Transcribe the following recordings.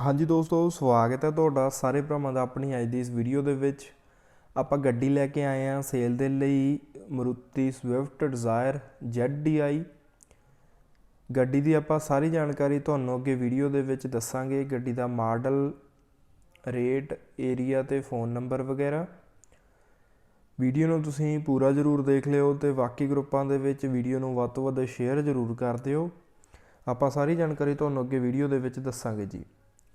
ਹਾਂਜੀ ਦੋਸਤੋ, ਸਵਾਗਤ ਹੈ ਤੁਹਾਡਾ ਸਾਰੇ ਭਰਾਵਾਂ ਦਾ ਆਪਣੀ ਅੱਜ ਦੀ ਇਸ ਵੀਡੀਓ ਦੇ ਵਿੱਚ। ਆਪਾਂ ਗੱਡੀ ਲੈ ਕੇ ਆਏ ਹਾਂ ਸੇਲ ਦੇ ਲਈ ਮਰੂਤੀ ਸਵਿਫਟ ਡਿਜ਼ਾਇਰ ZDI ਗੱਡੀ ਦੀ ਆਪਾਂ ਸਾਰੀ ਜਾਣਕਾਰੀ ਤੁਹਾਨੂੰ ਅੱਗੇ ਵੀਡੀਓ ਦੇ ਵਿੱਚ ਦੱਸਾਂਗੇ। ਗੱਡੀ ਦਾ ਮਾਡਲ ਰੇਟ ਏਰੀਆ ਤੇ ਫੋਨ ਨੰਬਰ ਵਗੈਰਾ। ਵੀਡੀਓ ਨੂੰ ਤੁਸੀਂ ਪੂਰਾ ਜ਼ਰੂਰ ਦੇਖ ਲਿਓ ਤੇ ਬਾਕੀ ਗਰੁੱਪਾਂ ਦੇ ਵਿੱਚ ਵੀਡੀਓ ਨੂੰ ਵੱਧ ਤੋਂ ਵੱਧ ਸ਼ੇਅਰ ਜ਼ਰੂਰ ਕਰ ਦਿਓ। ਆਪਾਂ ਸਾਰੀ ਜਾਣਕਾਰੀ ਤੁਹਾਨੂੰ ਅੱਗੇ ਵੀਡੀਓ ਦੇ ਵਿੱਚ ਦੱਸਾਂਗੇ ਜੀ।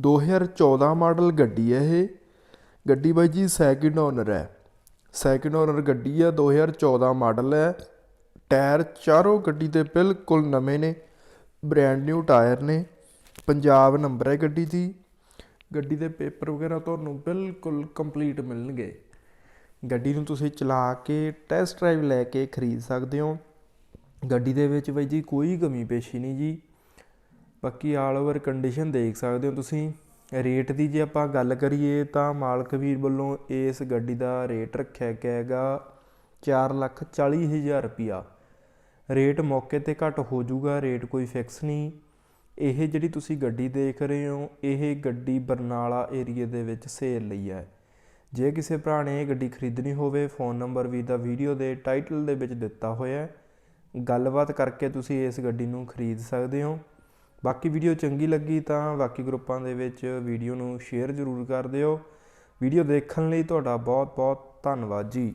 2014 ਮਾਡਲ ਗੱਡੀ ਹੈ ਇਹ। ਗੱਡੀ ਬਾਈ ਜੀ ਸੈਕਿੰਡ ਓਨਰ ਹੈ। ਸੈਕਿੰਡ ਓਨਰ ਗੱਡੀ ਹੈ 2014 ਮਾਡਲ ਹੈ। ਟਾਇਰ ਚਾਰੋਂ ਗੱਡੀ ਦੇ ਬਿਲਕੁਲ ਨਵੇਂ ਨੇ ਬ੍ਰੈਂਡ ਨਿਊ ਟਾਇਰ ਨੇ। ਪੰਜਾਬ ਨੰਬਰ ਹੈ ਗੱਡੀ ਦੀ। ਗੱਡੀ ਦੇ ਪੇਪਰ ਵਗੈਰਾ ਤੁਹਾਨੂੰ ਬਿਲਕੁਲ ਕੰਪਲੀਟ ਮਿਲਣਗੇ। ਗੱਡੀ ਨੂੰ ਤੁਸੀਂ ਚਲਾ ਕੇ ਟੈਸਟ ਡਰਾਈਵ ਲੈ ਕੇ ਖਰੀਦ ਸਕਦੇ ਹੋ। ਗੱਡੀ ਦੇ ਵਿੱਚ ਬਾਈ ਜੀ ਕੋਈ ਕਮੀ ਪੇਸ਼ੀ ਨਹੀਂ ਜੀ। ਬਾਕੀ ਆਲ ਓਵਰ ਕੰਡੀਸ਼ਨ ਦੇਖ ਸਕਦੇ ਹੋ ਤੁਸੀਂ। ਰੇਟ ਦੀ ਜੇ ਆਪਾਂ ਗੱਲ ਕਰੀਏ ਤਾਂ ਮਾਲਕ ਵੀਰ ਵੱਲੋਂ ਇਸ ਗੱਡੀ ਦਾ ਰੇਟ ਰੱਖਿਆ ਗਿਆ ਹੈਗਾ 4 ਲੱਖ 40 ਹਜ਼ਾਰ ਰੁਪਿਆ ਰੇਟ ਮੌਕੇ ਤੇ ਘੱਟ ਹੋ ਜਾਊਗਾ ਰੇਟ ਕੋਈ ਫਿਕਸ ਨਹੀਂ। ਇਹ ਜਿਹੜੀ ਤੁਸੀਂ ਗੱਡੀ ਦੇਖ ਰਹੇ ਹੋ, ਇਹ ਗੱਡੀ ਬਰਨਾਲਾ ਏਰੀਆ ਦੇ ਵਿੱਚ ਸੇਲ ਲਈ ਹੈ। ਜੇ ਕਿਸੇ ਭਰਾ ਨੇ ਇਹ ਗੱਡੀ ਖਰੀਦਣੀ ਹੋਵੇ ਫੋਨ ਨੰਬਰ ਵੀ ਦਾ ਵੀਡੀਓ ਦੇ ਟਾਈਟਲ ਦੇ ਵਿੱਚ ਦਿੱਤਾ ਹੋਇਆ ਹੈ। ਗੱਲਬਾਤ ਕਰਕੇ ਤੁਸੀਂ ਇਸ ਗੱਡੀ ਨੂੰ ਖਰੀਦ ਸਕਦੇ ਹੋ। ਬਾਕੀ ਵੀਡੀਓ ਚੰਗੀ ਲੱਗੀ ਤਾਂ ਬਾਕੀ ਗਰੁੱਪਾਂ ਦੇ ਵਿੱਚ ਵੀਡੀਓ ਨੂੰ ਸ਼ੇਅਰ ਜ਼ਰੂਰ ਕਰ ਦਿਓ। ਵੀਡੀਓ ਦੇਖਣ ਲਈ ਤੁਹਾਡਾ ਬਹੁਤ ਬਹੁਤ ਧੰਨਵਾਦ ਜੀ।